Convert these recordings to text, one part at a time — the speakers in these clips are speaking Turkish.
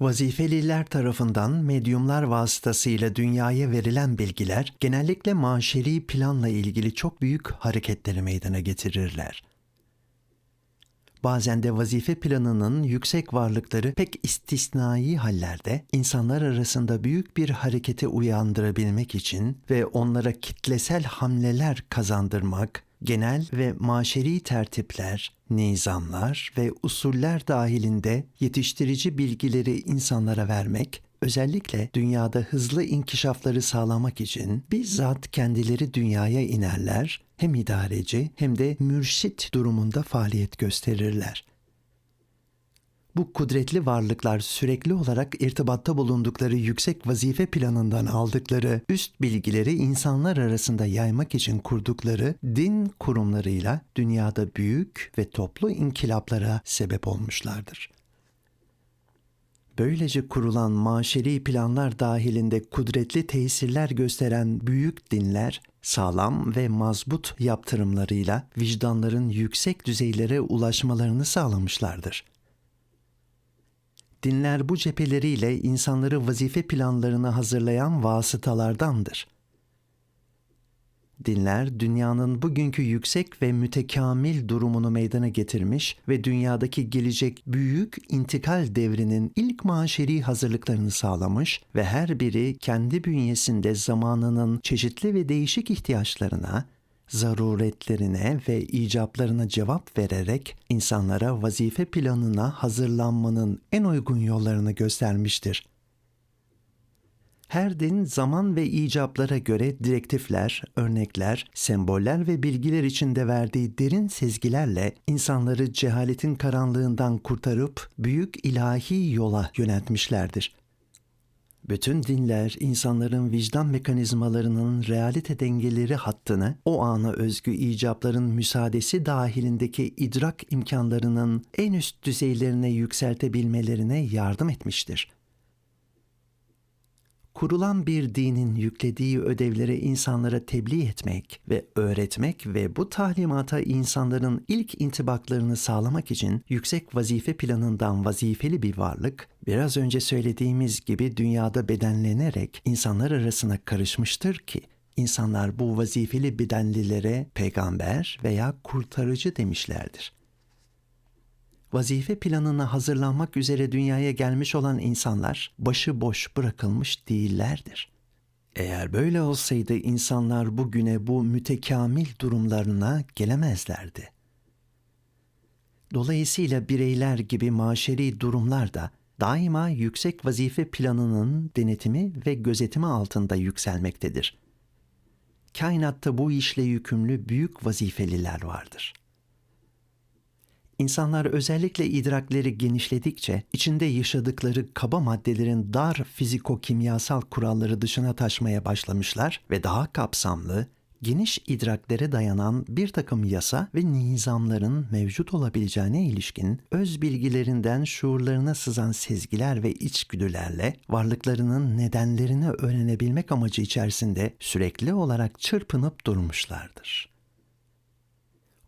Vazifeliler tarafından medyumlar vasıtasıyla dünyaya verilen bilgiler genellikle maşeri planla ilgili çok büyük hareketleri meydana getirirler. Bazen de vazife planının yüksek varlıkları pek istisnai hallerde insanlar arasında büyük bir hareketi uyandırabilmek için ve onlara kitlesel hamleler kazandırmak, genel ve maşeri tertipler, nizamlar ve usuller dahilinde yetiştirici bilgileri insanlara vermek, özellikle dünyada hızlı inkişafları sağlamak için bizzat kendileri dünyaya inerler, hem idareci hem de mürşit durumunda faaliyet gösterirler. Bu kudretli varlıklar sürekli olarak irtibatta bulundukları yüksek vazife planından aldıkları üst bilgileri insanlar arasında yaymak için kurdukları din kurumlarıyla dünyada büyük ve toplu inkılaplara sebep olmuşlardır. Böylece kurulan maşeri planlar dahilinde kudretli tesirler gösteren büyük dinler, sağlam ve mazbut yaptırımlarıyla vicdanların yüksek düzeylere ulaşmalarını sağlamışlardır. Dinler bu cepheleriyle insanları vazife planlarını hazırlayan vasıtalardandır. Dinler dünyanın bugünkü yüksek ve mütekamil durumunu meydana getirmiş ve dünyadaki gelecek büyük intikal devrinin ilk maşeri hazırlıklarını sağlamış ve her biri kendi bünyesinde zamanının çeşitli ve değişik ihtiyaçlarına, zaruretlerine ve icaplarına cevap vererek insanlara vazife planına hazırlanmanın en uygun yollarını göstermiştir. Her din zaman ve icaplara göre direktifler, örnekler, semboller ve bilgiler içinde verdiği derin sezgilerle insanları cehaletin karanlığından kurtarıp büyük ilahi yola yöneltmişlerdir. Bütün dinler insanların vicdan mekanizmalarının realite dengeleri hattını o ana özgü icapların müsaadesi dahilindeki idrak imkanlarının en üst düzeylerine yükseltebilmelerine yardım etmiştir. Kurulan bir dinin yüklediği ödevleri insanlara tebliğ etmek ve öğretmek ve bu talimata insanların ilk intibaklarını sağlamak için yüksek vazife planından vazifeli bir varlık, biraz önce söylediğimiz gibi dünyada bedenlenerek insanlar arasına karışmıştır ki, insanlar bu vazifeli bedenlilere peygamber veya kurtarıcı demişlerdir vazife planına hazırlanmak üzere dünyaya gelmiş olan insanlar başı boş bırakılmış değillerdir. Eğer böyle olsaydı insanlar bugüne bu mütekamil durumlarına gelemezlerdi. Dolayısıyla bireyler gibi maşeri durumlar da daima yüksek vazife planının denetimi ve gözetimi altında yükselmektedir. Kainatta bu işle yükümlü büyük vazifeliler vardır.'' İnsanlar özellikle idrakleri genişledikçe içinde yaşadıkları kaba maddelerin dar fiziko-kimyasal kuralları dışına taşmaya başlamışlar ve daha kapsamlı, geniş idraklere dayanan bir takım yasa ve nizamların mevcut olabileceğine ilişkin öz bilgilerinden şuurlarına sızan sezgiler ve içgüdülerle varlıklarının nedenlerini öğrenebilmek amacı içerisinde sürekli olarak çırpınıp durmuşlardır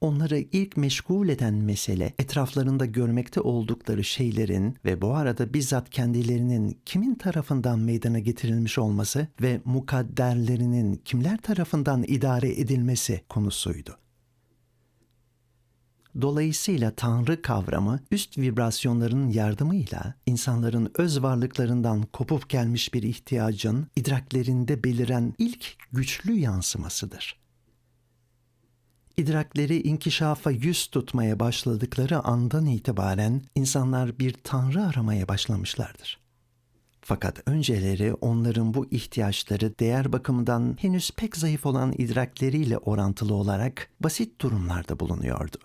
onları ilk meşgul eden mesele etraflarında görmekte oldukları şeylerin ve bu arada bizzat kendilerinin kimin tarafından meydana getirilmiş olması ve mukadderlerinin kimler tarafından idare edilmesi konusuydu. Dolayısıyla Tanrı kavramı üst vibrasyonların yardımıyla insanların öz varlıklarından kopup gelmiş bir ihtiyacın idraklerinde beliren ilk güçlü yansımasıdır idrakleri inkişafa yüz tutmaya başladıkları andan itibaren insanlar bir tanrı aramaya başlamışlardır. Fakat önceleri onların bu ihtiyaçları değer bakımından henüz pek zayıf olan idrakleriyle orantılı olarak basit durumlarda bulunuyordu.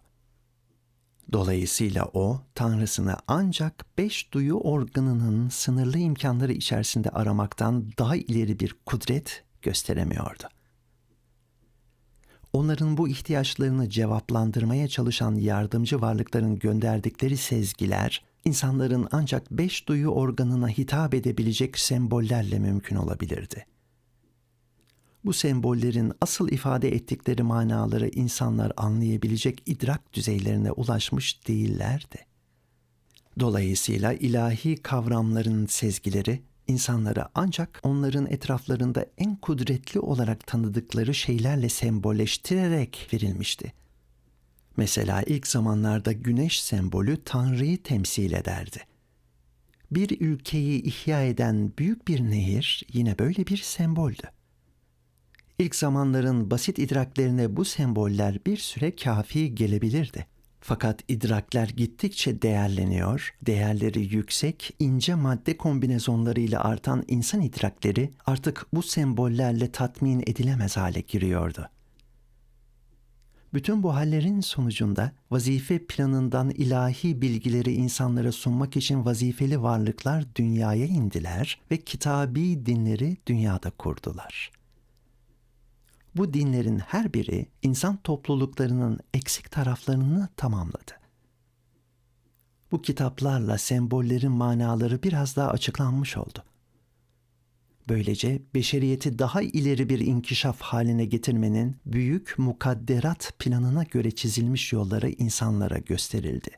Dolayısıyla o, Tanrısını ancak beş duyu organının sınırlı imkanları içerisinde aramaktan daha ileri bir kudret gösteremiyordu onların bu ihtiyaçlarını cevaplandırmaya çalışan yardımcı varlıkların gönderdikleri sezgiler, insanların ancak beş duyu organına hitap edebilecek sembollerle mümkün olabilirdi. Bu sembollerin asıl ifade ettikleri manaları insanlar anlayabilecek idrak düzeylerine ulaşmış değillerdi. Dolayısıyla ilahi kavramların sezgileri insanlara ancak onların etraflarında en kudretli olarak tanıdıkları şeylerle sembolleştirerek verilmişti. Mesela ilk zamanlarda güneş sembolü Tanrı'yı temsil ederdi. Bir ülkeyi ihya eden büyük bir nehir yine böyle bir semboldü. İlk zamanların basit idraklerine bu semboller bir süre kafi gelebilirdi. Fakat idrakler gittikçe değerleniyor, değerleri yüksek, ince madde kombinezonlarıyla artan insan idrakleri artık bu sembollerle tatmin edilemez hale giriyordu. Bütün bu hallerin sonucunda vazife planından ilahi bilgileri insanlara sunmak için vazifeli varlıklar dünyaya indiler ve kitabi dinleri dünyada kurdular.'' Bu dinlerin her biri insan topluluklarının eksik taraflarını tamamladı. Bu kitaplarla sembollerin manaları biraz daha açıklanmış oldu. Böylece beşeriyeti daha ileri bir inkişaf haline getirmenin büyük mukadderat planına göre çizilmiş yolları insanlara gösterildi.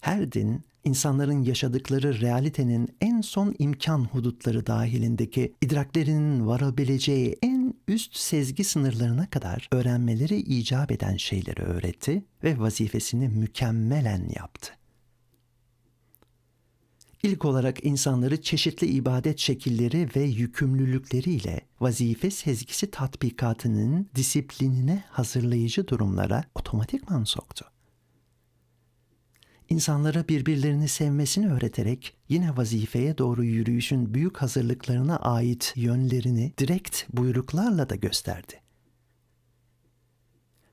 Her din insanların yaşadıkları realitenin en son imkan hudutları dahilindeki idraklerinin varabileceği en üst sezgi sınırlarına kadar öğrenmeleri icap eden şeyleri öğretti ve vazifesini mükemmelen yaptı. İlk olarak insanları çeşitli ibadet şekilleri ve yükümlülükleriyle vazife sezgisi tatbikatının disiplinine hazırlayıcı durumlara otomatikman soktu insanlara birbirlerini sevmesini öğreterek yine vazifeye doğru yürüyüşün büyük hazırlıklarına ait yönlerini direkt buyruklarla da gösterdi.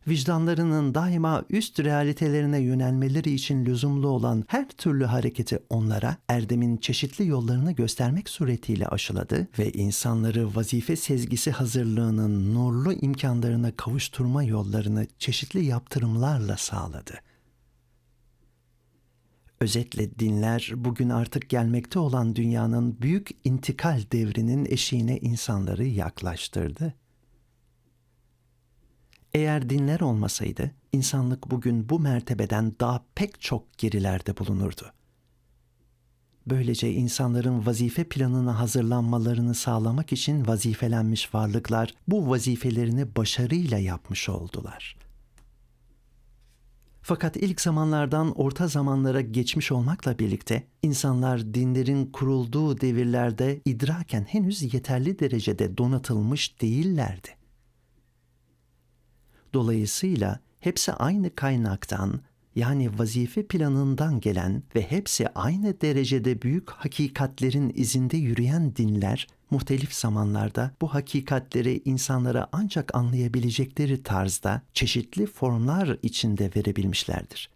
Vicdanlarının daima üst realitelerine yönelmeleri için lüzumlu olan her türlü hareketi onlara erdemin çeşitli yollarını göstermek suretiyle aşıladı ve insanları vazife sezgisi hazırlığının nurlu imkanlarına kavuşturma yollarını çeşitli yaptırımlarla sağladı.'' Özetle dinler bugün artık gelmekte olan dünyanın büyük intikal devrinin eşiğine insanları yaklaştırdı. Eğer dinler olmasaydı insanlık bugün bu mertebeden daha pek çok gerilerde bulunurdu. Böylece insanların vazife planına hazırlanmalarını sağlamak için vazifelenmiş varlıklar bu vazifelerini başarıyla yapmış oldular.'' Fakat ilk zamanlardan orta zamanlara geçmiş olmakla birlikte insanlar dinlerin kurulduğu devirlerde idraken henüz yeterli derecede donatılmış değillerdi. Dolayısıyla hepsi aynı kaynaktan yani vazife planından gelen ve hepsi aynı derecede büyük hakikatlerin izinde yürüyen dinler muhtelif zamanlarda bu hakikatleri insanlara ancak anlayabilecekleri tarzda çeşitli formlar içinde verebilmişlerdir.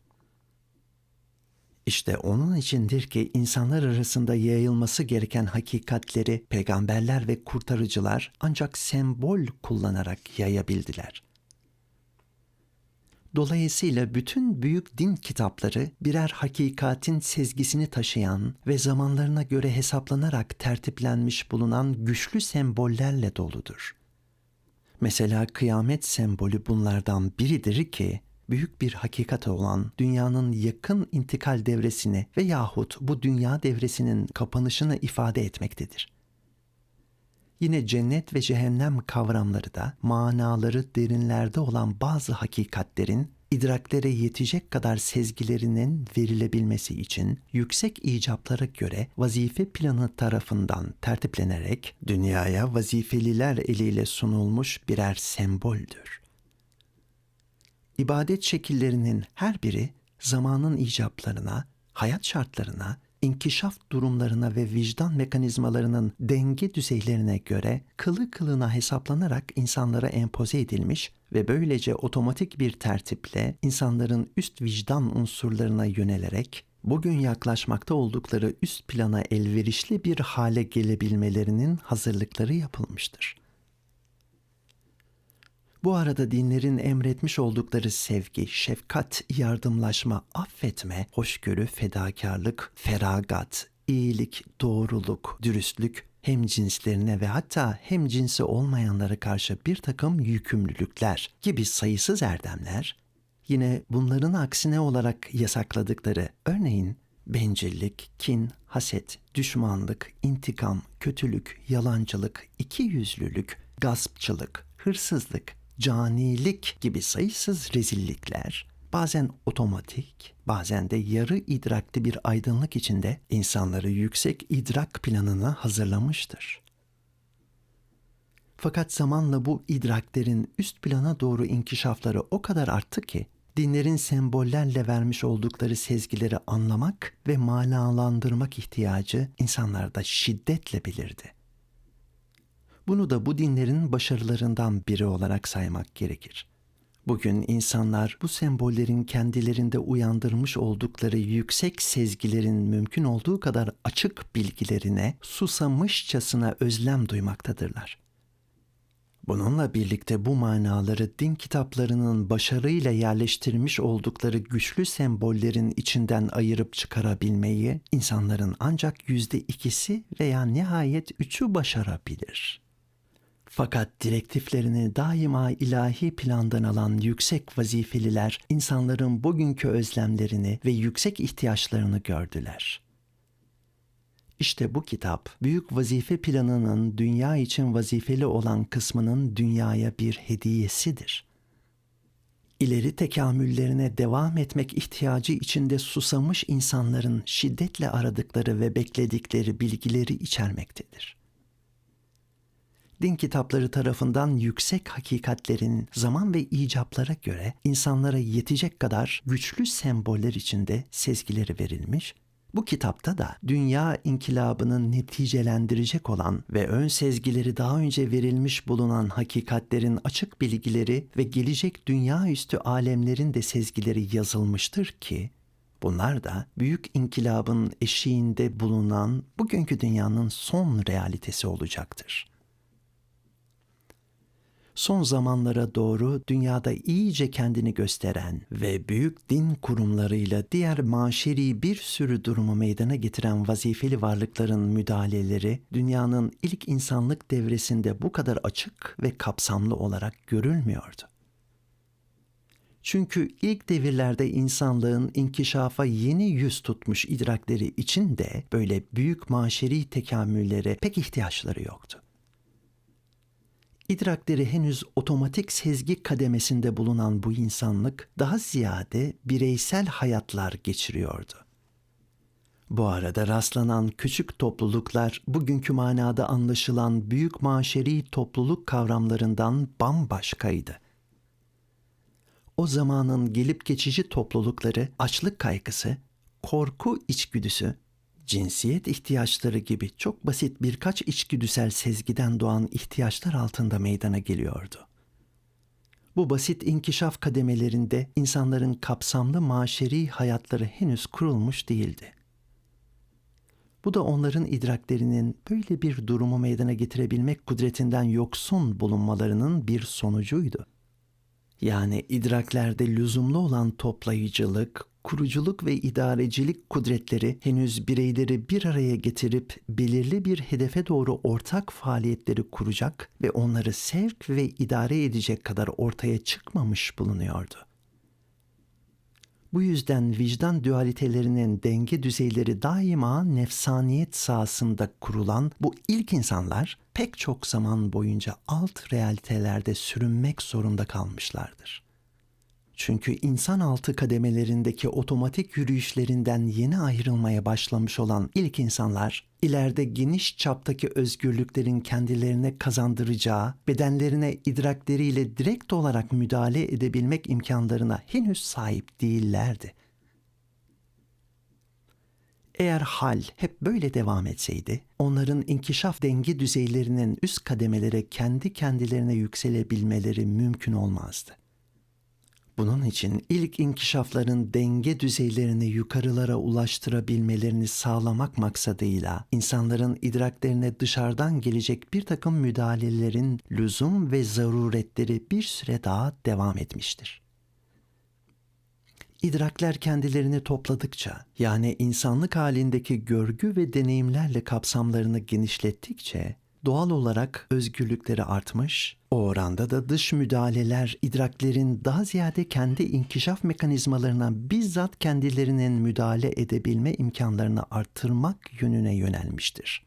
İşte onun içindir ki insanlar arasında yayılması gereken hakikatleri peygamberler ve kurtarıcılar ancak sembol kullanarak yayabildiler. Dolayısıyla bütün büyük din kitapları birer hakikatin sezgisini taşıyan ve zamanlarına göre hesaplanarak tertiplenmiş bulunan güçlü sembollerle doludur. Mesela kıyamet sembolü bunlardan biridir ki büyük bir hakikat olan dünyanın yakın intikal devresini ve yahut bu dünya devresinin kapanışını ifade etmektedir. Yine cennet ve cehennem kavramları da manaları derinlerde olan bazı hakikatlerin idraklere yetecek kadar sezgilerinin verilebilmesi için yüksek icaplara göre vazife planı tarafından tertiplenerek dünyaya vazifeliler eliyle sunulmuş birer semboldür. İbadet şekillerinin her biri zamanın icaplarına, hayat şartlarına inkişaf durumlarına ve vicdan mekanizmalarının denge düzeylerine göre kılı kılına hesaplanarak insanlara empoze edilmiş ve böylece otomatik bir tertiple insanların üst vicdan unsurlarına yönelerek bugün yaklaşmakta oldukları üst plana elverişli bir hale gelebilmelerinin hazırlıkları yapılmıştır. Bu arada dinlerin emretmiş oldukları sevgi, şefkat, yardımlaşma, affetme, hoşgörü, fedakarlık, feragat, iyilik, doğruluk, dürüstlük, hem cinslerine ve hatta hem cinsi olmayanlara karşı bir takım yükümlülükler gibi sayısız erdemler, yine bunların aksine olarak yasakladıkları örneğin bencillik, kin, haset, düşmanlık, intikam, kötülük, yalancılık, ikiyüzlülük, gaspçılık, hırsızlık, canilik gibi sayısız rezillikler bazen otomatik, bazen de yarı idrakli bir aydınlık içinde insanları yüksek idrak planına hazırlamıştır. Fakat zamanla bu idraklerin üst plana doğru inkişafları o kadar arttı ki dinlerin sembollerle vermiş oldukları sezgileri anlamak ve manalandırmak ihtiyacı insanlarda şiddetle belirdi. Bunu da bu dinlerin başarılarından biri olarak saymak gerekir. Bugün insanlar bu sembollerin kendilerinde uyandırmış oldukları yüksek sezgilerin mümkün olduğu kadar açık bilgilerine susamışçasına özlem duymaktadırlar. Bununla birlikte bu manaları din kitaplarının başarıyla yerleştirmiş oldukları güçlü sembollerin içinden ayırıp çıkarabilmeyi insanların ancak yüzde ikisi veya nihayet üçü başarabilir. Fakat direktiflerini daima ilahi plandan alan yüksek vazifeliler insanların bugünkü özlemlerini ve yüksek ihtiyaçlarını gördüler.'' İşte bu kitap, büyük vazife planının dünya için vazifeli olan kısmının dünyaya bir hediyesidir. İleri tekamüllerine devam etmek ihtiyacı içinde susamış insanların şiddetle aradıkları ve bekledikleri bilgileri içermektedir. Din kitapları tarafından yüksek hakikatlerin zaman ve icaplara göre insanlara yetecek kadar güçlü semboller içinde sezgileri verilmiş bu kitapta da dünya inkılabının neticelendirecek olan ve ön sezgileri daha önce verilmiş bulunan hakikatlerin açık bilgileri ve gelecek dünya üstü alemlerin de sezgileri yazılmıştır ki bunlar da büyük inkılabın eşiğinde bulunan bugünkü dünyanın son realitesi olacaktır.'' Son zamanlara doğru dünyada iyice kendini gösteren ve büyük din kurumlarıyla diğer maşeri bir sürü durumu meydana getiren vazifeli varlıkların müdahaleleri dünyanın ilk insanlık devresinde bu kadar açık ve kapsamlı olarak görülmüyordu. Çünkü ilk devirlerde insanlığın inkişafa yeni yüz tutmuş idrakleri için de böyle büyük maşeri tekamüllere pek ihtiyaçları yoktu. İdrakleri henüz otomatik sezgi kademesinde bulunan bu insanlık daha ziyade bireysel hayatlar geçiriyordu. Bu arada rastlanan küçük topluluklar bugünkü manada anlaşılan büyük maşeri topluluk kavramlarından bambaşkaydı. O zamanın gelip geçici toplulukları açlık kaygısı, korku içgüdüsü cinsiyet ihtiyaçları gibi çok basit birkaç içgüdüsel sezgiden doğan ihtiyaçlar altında meydana geliyordu. Bu basit inkişaf kademelerinde insanların kapsamlı maşeri hayatları henüz kurulmuş değildi. Bu da onların idraklerinin böyle bir durumu meydana getirebilmek kudretinden yoksun bulunmalarının bir sonucuydu. Yani idraklerde lüzumlu olan toplayıcılık, kuruculuk ve idarecilik kudretleri henüz bireyleri bir araya getirip belirli bir hedefe doğru ortak faaliyetleri kuracak ve onları sevk ve idare edecek kadar ortaya çıkmamış bulunuyordu. Bu yüzden vicdan dualitelerinin denge düzeyleri daima nefsaniyet sahasında kurulan bu ilk insanlar pek çok zaman boyunca alt realitelerde sürünmek zorunda kalmışlardır. Çünkü insan altı kademelerindeki otomatik yürüyüşlerinden yeni ayrılmaya başlamış olan ilk insanlar, ileride geniş çaptaki özgürlüklerin kendilerine kazandıracağı, bedenlerine idrakleriyle direkt olarak müdahale edebilmek imkanlarına henüz sahip değillerdi. Eğer hal hep böyle devam etseydi, onların inkişaf denge düzeylerinin üst kademelere kendi kendilerine yükselebilmeleri mümkün olmazdı. Bunun için ilk inkişafların denge düzeylerini yukarılara ulaştırabilmelerini sağlamak maksadıyla insanların idraklerine dışarıdan gelecek bir takım müdahalelerin lüzum ve zaruretleri bir süre daha devam etmiştir. İdrakler kendilerini topladıkça, yani insanlık halindeki görgü ve deneyimlerle kapsamlarını genişlettikçe, Doğal olarak özgürlükleri artmış, o oranda da dış müdahaleler idraklerin daha ziyade kendi inkişaf mekanizmalarına bizzat kendilerinin müdahale edebilme imkanlarını arttırmak yönüne yönelmiştir.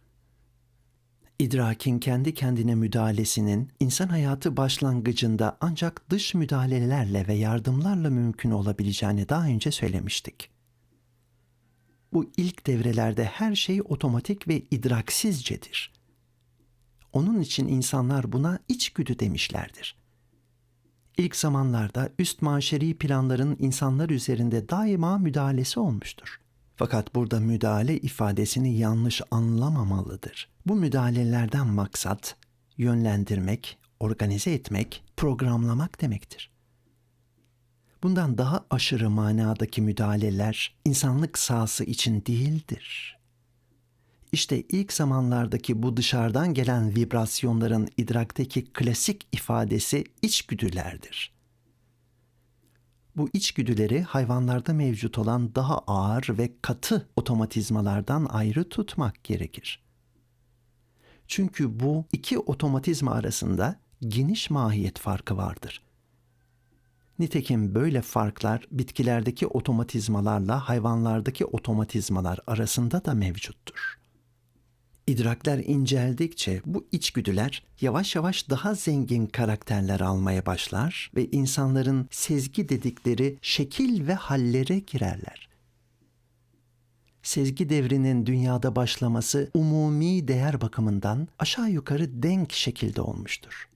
İdrakin kendi kendine müdahalesinin insan hayatı başlangıcında ancak dış müdahalelerle ve yardımlarla mümkün olabileceğini daha önce söylemiştik. Bu ilk devrelerde her şey otomatik ve idraksizcedir. Onun için insanlar buna içgüdü demişlerdir. İlk zamanlarda üst maşeri planların insanlar üzerinde daima müdahalesi olmuştur. Fakat burada müdahale ifadesini yanlış anlamamalıdır. Bu müdahalelerden maksat yönlendirmek, organize etmek, programlamak demektir. Bundan daha aşırı manadaki müdahaleler insanlık sahası için değildir. İşte ilk zamanlardaki bu dışarıdan gelen vibrasyonların idrakteki klasik ifadesi içgüdülerdir. Bu içgüdüleri hayvanlarda mevcut olan daha ağır ve katı otomatizmalardan ayrı tutmak gerekir. Çünkü bu iki otomatizma arasında geniş mahiyet farkı vardır. Nitekim böyle farklar bitkilerdeki otomatizmalarla hayvanlardaki otomatizmalar arasında da mevcuttur. İdrakler inceldikçe bu içgüdüler yavaş yavaş daha zengin karakterler almaya başlar ve insanların sezgi dedikleri şekil ve hallere girerler. Sezgi devrinin dünyada başlaması umumi değer bakımından aşağı yukarı denk şekilde olmuştur.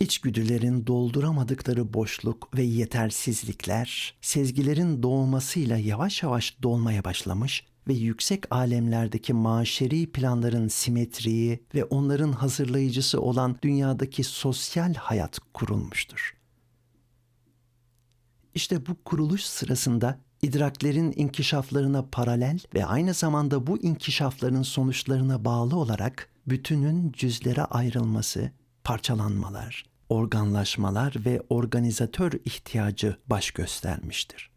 İçgüdülerin dolduramadıkları boşluk ve yetersizlikler sezgilerin doğmasıyla yavaş yavaş dolmaya başlamış ve yüksek alemlerdeki maşeri planların simetriği ve onların hazırlayıcısı olan dünyadaki sosyal hayat kurulmuştur. İşte bu kuruluş sırasında idraklerin inkişaflarına paralel ve aynı zamanda bu inkişafların sonuçlarına bağlı olarak bütünün cüzlere ayrılması, parçalanmalar, organlaşmalar ve organizatör ihtiyacı baş göstermiştir.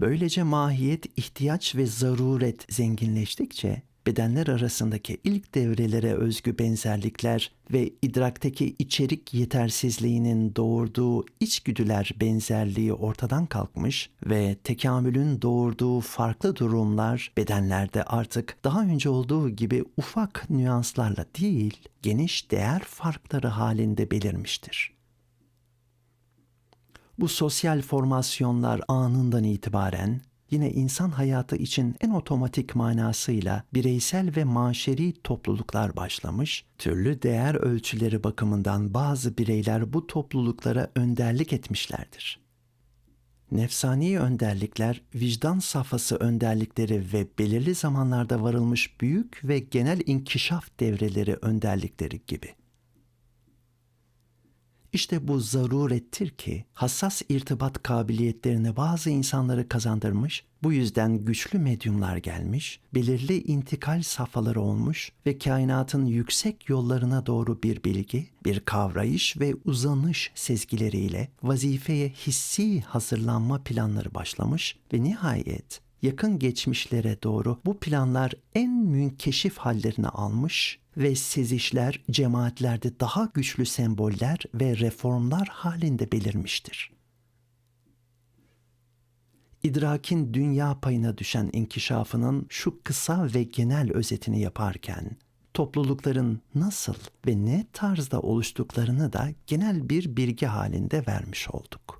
Böylece mahiyet, ihtiyaç ve zaruret zenginleştikçe bedenler arasındaki ilk devrelere özgü benzerlikler ve idrakteki içerik yetersizliğinin doğurduğu içgüdüler benzerliği ortadan kalkmış ve tekamülün doğurduğu farklı durumlar bedenlerde artık daha önce olduğu gibi ufak nüanslarla değil, geniş değer farkları halinde belirmiştir. Bu sosyal formasyonlar anından itibaren yine insan hayatı için en otomatik manasıyla bireysel ve maşeri topluluklar başlamış, türlü değer ölçüleri bakımından bazı bireyler bu topluluklara önderlik etmişlerdir. Nefsani önderlikler, vicdan safhası önderlikleri ve belirli zamanlarda varılmış büyük ve genel inkişaf devreleri önderlikleri gibi. İşte bu zarurettir ki hassas irtibat kabiliyetlerini bazı insanları kazandırmış, bu yüzden güçlü medyumlar gelmiş, belirli intikal safhaları olmuş ve kainatın yüksek yollarına doğru bir bilgi, bir kavrayış ve uzanış sezgileriyle vazifeye hissi hazırlanma planları başlamış ve nihayet yakın geçmişlere doğru bu planlar en münkeşif hallerini almış ve sezişler cemaatlerde daha güçlü semboller ve reformlar halinde belirmiştir. İdrakin dünya payına düşen inkişafının şu kısa ve genel özetini yaparken, toplulukların nasıl ve ne tarzda oluştuklarını da genel bir bilgi halinde vermiş olduk.